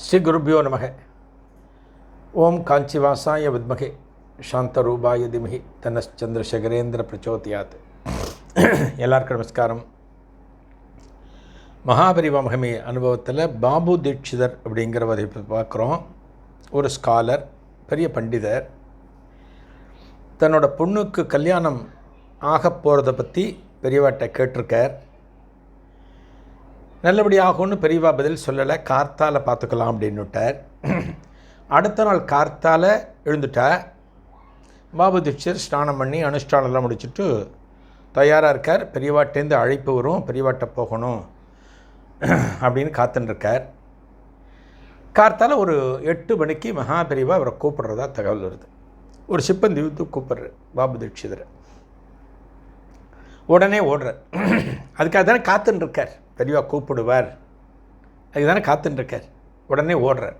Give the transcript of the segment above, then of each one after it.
ஸ்ரீ குருபியோ நமக. ஓம் காஞ்சிவாசாய வித்மகே. சாந்தரூபாய திமகி. தனச்சந்திரசேகரேந்திர பிரச்சோதியாத். எல்லாருக்கும் நமஸ்காரம். மகாபரிவா மகமே அனுபவத்தில் பாபு தீட்சிதர் அப்படிங்கிறவரை பார்க்குறோம். ஒரு ஸ்காலர் பெரிய பண்டிதர். தன்னோட பொண்ணுக்கு கல்யாணம் ஆகப் போகிறத பற்றி பெரியவாட்ட கேட்டிருக்கார். நல்லபடி ஆகும்னு பெரியவா பதில் சொல்லலை. கார்த்தால பார்த்துக்கலாம் அப்படின்னு விட்டார் அடுத்த நாள் கார்த்தால எழுந்துட்டா. பாபு தீட்சர் ஸ்நானம் பண்ணி அனுஷ்டானம்லாம் முடிச்சுட்டு தயாராக இருக்கார். பெரியவாட்டேருந்து அழைப்பு வரும். பெரியவாட்ட போகணும் அப்படின்னு காத்துன்ருக்கார் கார்த்தால ஒரு எட்டு மணிக்கு மகா பெரியவா அவரை கூப்பிடுறதா தகவல் வருது. ஒரு சிப்பந்தி வந்து கூப்பிட்றாரு பாபு தீட்சிதரை உடனே ஓடுறார். அதுக்காக தானே காத்துன்னு இருக்கார் தெளிவாக கூப்பிடுவார். அதுக்கு தானே உடனே ஓடுறார்.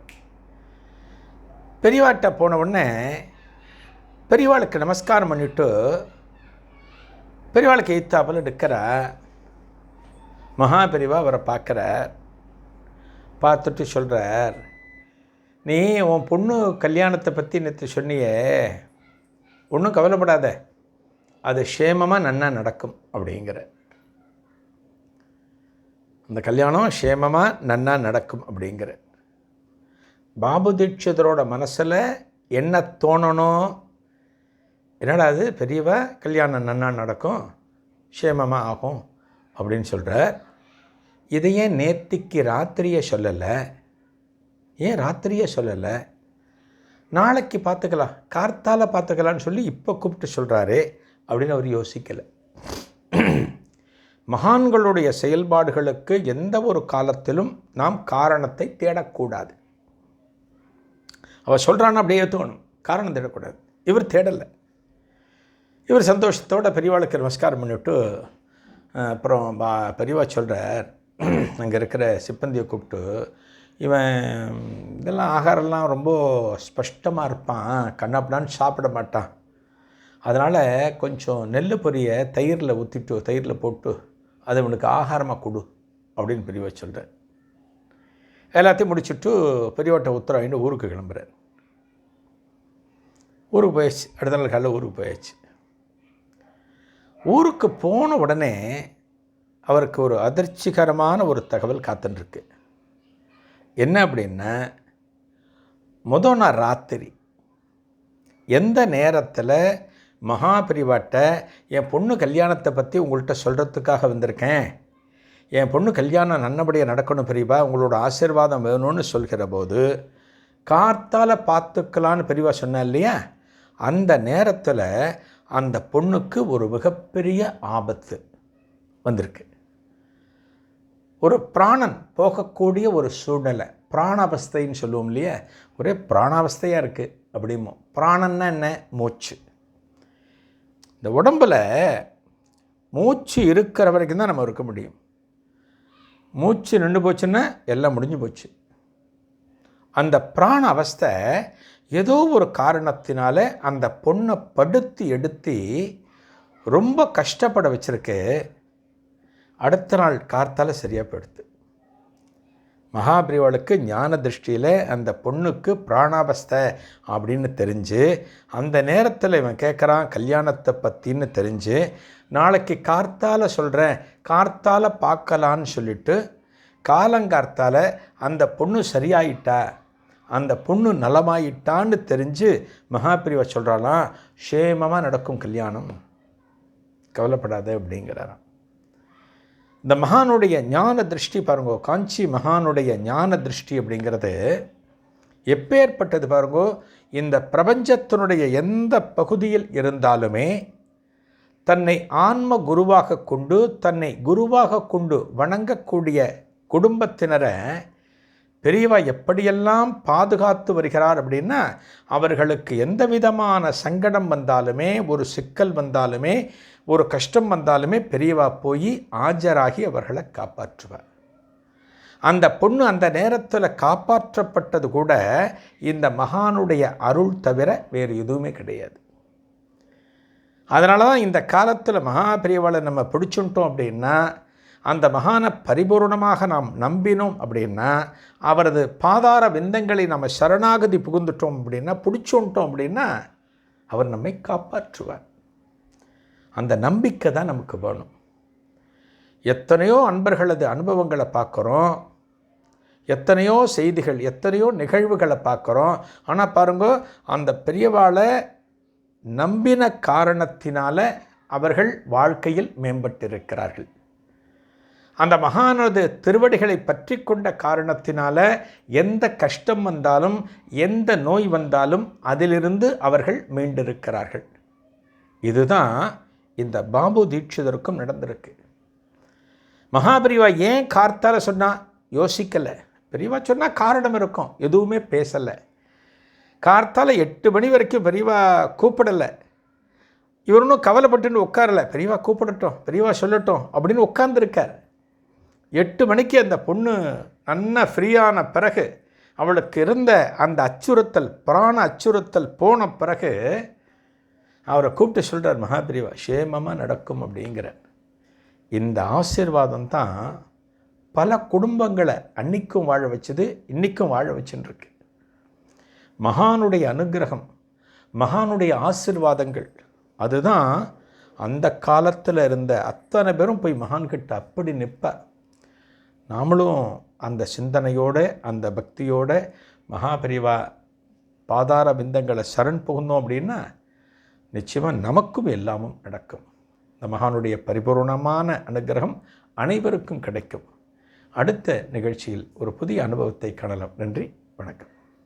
பெரியவாட்ட போன உடனே பெரியவாளுக்கு நமஸ்காரம் பண்ணிவிட்டு பெரியவாளுக்கு எய்த்தாப்பில் நிற்கிறா. மகா பெரியவா அவரை பார்க்குறார். பார்த்துட்டு சொல்கிறார் நீ உன் பொண்ணு கல்யாணத்தை பற்றி நேற்று சொன்னியே ஒன்றும் கவலைப்படாத. அது க்ஷேமமாக நன்னா நடக்கும் அப்படிங்கிற அந்த கல்யாணம் க்ஷேமமாக நன்னா நடக்கும் அப்படிங்கிற. பாபு தீட்சிதரோட மனசில் என்ன தோணணும் என்னடா அது பெரியவா கல்யாணம் நன்னா நடக்கும் க்ஷேமமாக ஆகும் அப்படின்னு சொல்கிறார் இதை ஏன் நேத்திக்கு ராத்திரியை சொல்லலை. ஏன் ராத்திரியே சொல்லலை? நாளைக்கு பார்த்துக்கலாம் கார்த்தால் பார்த்துக்கலான்னு சொல்லி இப்போ கூப்பிட்டு சொல்கிறாரு அப்படின்னு அவர் யோசிக்கலை. மகான்களுடைய செயல்பாடுகளுக்கு எந்த ஒரு காலத்திலும் நாம் காரணத்தை தேடக்கூடாது. அவர் சொல்கிறான்னு அப்படியே தோணும் காரணம் தேடக்கூடாது. இவர் தேடலை. இவர் சந்தோஷத்தோடு பெரியவாளுக்கு நமஸ்காரம் பண்ணிவிட்டு அப்புறம் பா பெரியவா சொல்கிறார் அங்கே இருக்கிற சிப்பந்தியை கூப்பிட்டு இவன் இதெல்லாம் ஆகாரம்லாம் ரொம்ப ஸ்பஷ்டமாக இருப்பான். கண்ணாப்பிடான்னு சாப்பிட மாட்டான். அதனால் கொஞ்சம் நெல் பொரிய தயிரில் ஊற்றிட்டு தயிரில் போட்டு அது உனக்கு ஆகாரமாக கொடு அப்படின்னு பெரியவா சொல்கிறார் எல்லாத்தையும் முடிச்சுட்டு பெரியவாட்ட உத்தரவாயின்னு ஊருக்கு கிளம்புறார். ஊருக்கு போயாச்சு. அடுத்த நாள் காலையில் ஊருக்கு போயாச்சு. ஊருக்கு போன உடனே அவருக்கு ஒரு அதிர்ச்சிகரமான ஒரு தகவல் காத்துட்டுருக்கு என்ன அப்படின்னா முதல் நாள் ராத்திரி எந்த நேரத்தில் மகாபிரிவாட்ட என் பொண்ணு கல்யாணத்தை பற்றி உங்கள்கிட்ட சொல்கிறதுக்காக வந்திருக்கேன். என் பொண்ணு கல்யாணம் நல்லபடியாக நடக்கணும் பெரியவா உங்களோட ஆசீர்வாதம் வேணும்னு சொல்கிற போது கார்த்தால் பார்த்துக்கலான்னு பெரியவா சொன்னேன் இல்லையா? அந்த நேரத்தில் அந்த பொண்ணுக்கு ஒரு மிகப்பெரிய ஆபத்து வந்திருக்கு. ஒரு பிராணன் போகக்கூடிய ஒரு சூழ்நிலை பிராணாவஸ்தைன்னு சொல்லுவோம் இல்லையா? ஒரே பிராணாவஸ்தையாக இருக்குது அப்படிமோ பிராணன்னா என்ன? மூச்சு. இந்த உடம்பில் மூச்சு இருக்கிற வரைக்கும் தான் நம்ம இருக்க முடியும். மூச்சு நின்று போச்சுன்னா எல்லாம் முடிஞ்சு போச்சு. அந்த பிராண அவஸ்தை ஏதோ ஒரு காரணத்தினால அந்த பொண்ணை படுத்தி எடுத்து ரொம்ப கஷ்டப்பட வச்சுருக்கு. அடுத்த நாள் கார்த்தால் சரியாக போயிடுது. மகாபிரிவாளுக்கு ஞான திருஷ்டியில் அந்த பொண்ணுக்கு பிராணாவஸ்தை அப்படின்னு தெரிஞ்சு அந்த நேரத்தில் இவன் கேட்குறான் கல்யாணத்தை பற்றின்னு தெரிஞ்சு நாளைக்கு கார்த்தால சொல்கிறேன் கார்த்தால பார்க்கலான்னு சொல்லிட்டு காலங்கார்த்தால அந்த பொண்ணு சரியாயிட்டா அந்த பொண்ணு நலமாயிட்டான்னு தெரிஞ்சு மகாபிரிவா சொல்கிறாளாம் க்ஷேமமாக நடக்கும் கல்யாணம். கவலைப்படாத அப்படிங்கிறாராம். இந்த மகானுடைய ஞான திருஷ்டி பாருங்கோ காஞ்சி மகானுடைய ஞான திருஷ்டி அப்படிங்கிறது எப்பேற்பட்டது பாருங்கோ இந்த பிரபஞ்சத்தினுடைய எந்த பகுதியில் இருந்தாலுமே தன்னை ஆன்ம குருவாக கொண்டு தன்னை குருவாக கொண்டு வணங்கக்கூடிய குடும்பத்தினரை பெரியவா எப்படியெல்லாம் பாதுகாத்து வருகிறார் அப்படின்னா அவர்களுக்கு எந்த விதமான சங்கடம் வந்தாலுமே ஒரு சிக்கல் வந்தாலுமே ஒரு கஷ்டம் வந்தாலுமே பெரியவா போய் ஆஜராகி அவர்களை காப்பாற்றுவார். அந்த பொண்ணு அந்த நேரத்தில் காப்பாற்றப்பட்டது கூட இந்த மகானுடைய அருள் தவிர வேறு எதுவுமே கிடையாது. அதனால தான் இந்த காலத்தில் மகா பெரியவாளை நம்ம பிடிச்சுட்டோம் அப்படின்னா அந்த மகானை பரிபூர்ணமாக நாம் நம்பினோம் அப்படின்னா அவரது பாதார விந்தங்களை நம்ம சரணாகதி புகுந்துட்டோம் அப்படின்னா பிடிச்சோன்ட்டோம் அப்படின்னா அவர் நம்மை காப்பாற்றுவார். அந்த நம்பிக்கை தான் நமக்கு வேணும். எத்தனையோ அன்பர்களது அனுபவங்களை பார்க்குறோம். எத்தனையோ செய்திகள் எத்தனையோ நிகழ்வுகளை பார்க்குறோம். ஆனால் பாருங்க அந்த பெரியவாளை நம்பின காரணத்தினால அவர்கள் வாழ்க்கையில் மேம்பட்டிருக்கிறார்கள். அந்த மகானது திருவடிகளை பற்றி கொண்ட காரணத்தினால எந்த கஷ்டம் வந்தாலும் எந்த நோய் வந்தாலும் அதிலிருந்து அவர்கள் மீண்டிருக்கிறார்கள். இதுதான் இந்த பாபு தீட்சிதருக்கும் நடந்திருக்கு. மகாபரிவா ஏன் கார்த்தால சொன்னால் யோசிக்கலை. பெரியவா சொன்னால் காரணம் இருக்கும். எதுவுமே பேசலை. கார்த்தால எட்டு மணி வரைக்கும் பெரியவா கூப்பிடலை. இவர் ஒன்றும் கவலைப்பட்டுன்னு உட்காரல. பெரியவா கூப்பிடட்டும் பெரியவா சொல்லட்டும் அப்படின்னு உட்கார்ந்துருக்கார். எட்டு மணிக்கு அந்த பொண்ணு நன்ன ஃப்ரீயான பிறகு அவளுக்கு இருந்த அந்த அச்சுறுத்தல் பிராண அச்சுறுத்தல் போன பிறகு அவரை கூப்பிட்டு சொல்கிறார் மகாபிரிவா சேமமாக நடக்கும் அப்படிங்கிற இந்த ஆசீர்வாதம் தான் பல குடும்பங்களை அன்னைக்கும் வாழ வச்சது இன்றைக்கும் வாழ வச்சுருக்கு மகானுடைய அனுகிரகம் மகானுடைய ஆசிர்வாதங்கள் அதுதான் அந்த காலத்தில் இருந்த அத்தனை பேரும் போய் மகான்கிட்ட அப்படி நிற்பார் நாமளும் அந்த சிந்தனையோடு அந்த பக்தியோட மகாபரிவா பாதார பிந்தங்களை சரண் புகுந்தோம் அப்படின்னா நிச்சயமாக நமக்கும் எல்லாமும் நடக்கும். இந்த மகானுடைய பரிபூர்ணமான அனுகிரகம் அனைவருக்கும் கிடைக்கும். அடுத்த நிகழ்ச்சியில் ஒரு புதிய அனுபவத்தை காணலாம். நன்றி வணக்கம்.